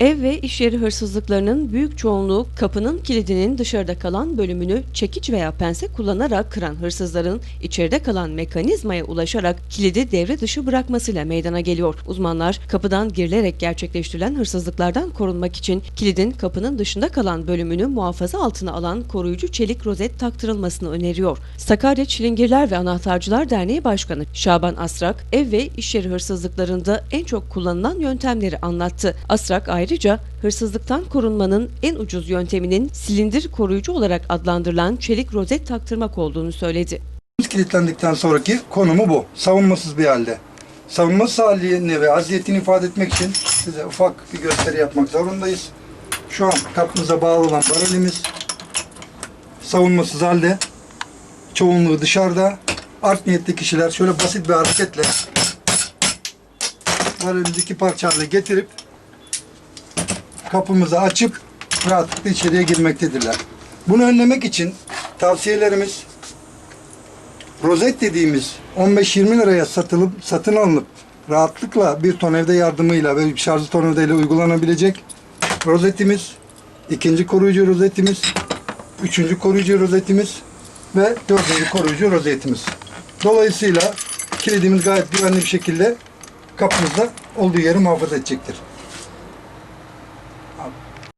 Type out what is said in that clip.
Ev ve iş yeri hırsızlıklarının büyük çoğunluğu kapının kilidinin dışarıda kalan bölümünü çekiç veya pense kullanarak kıran hırsızların içeride kalan mekanizmaya ulaşarak kilidi devre dışı bırakmasıyla meydana geliyor. Uzmanlar kapıdan girilerek gerçekleştirilen hırsızlıklardan korunmak için kilidin kapının dışında kalan bölümünü muhafaza altına alan koruyucu çelik rozet taktırılmasını öneriyor. Sakarya Çilingirler ve Anahtarcılar Derneği Başkanı Şaban Asrak ev ve iş yeri hırsızlıklarında en çok kullanılan yöntemleri anlattı. Asrak ayrıca hırsızlıktan korunmanın en ucuz yönteminin silindir koruyucu olarak adlandırılan çelik rozet taktırmak olduğunu söyledi. Kilitlendikten sonraki konumu bu. Savunmasız bir halde. Savunmasız halini ve aziyetini ifade etmek için size ufak bir gösteri yapmak zorundayız. Şu an kapımıza bağlı olan barelimiz savunmasız halde. Çoğunluğu dışarıda. Art niyetli kişiler şöyle basit bir hareketle barelimizi iki parça haline getirip kapımızı açıp rahatlıkla içeriye girmektedirler. Bunu önlemek için tavsiyelerimiz rozet dediğimiz 15-20 liraya satılıp satın alınıp rahatlıkla bir ton evde yardımıyla ve şarjlı tornavida ile uygulanabilecek rozetimiz, ikinci koruyucu rozetimiz, üçüncü koruyucu rozetimiz ve dördüncü koruyucu rozetimiz. Dolayısıyla kilidimiz gayet güvenli bir şekilde kapımızda olduğu yeri muhafaza edecektir. up.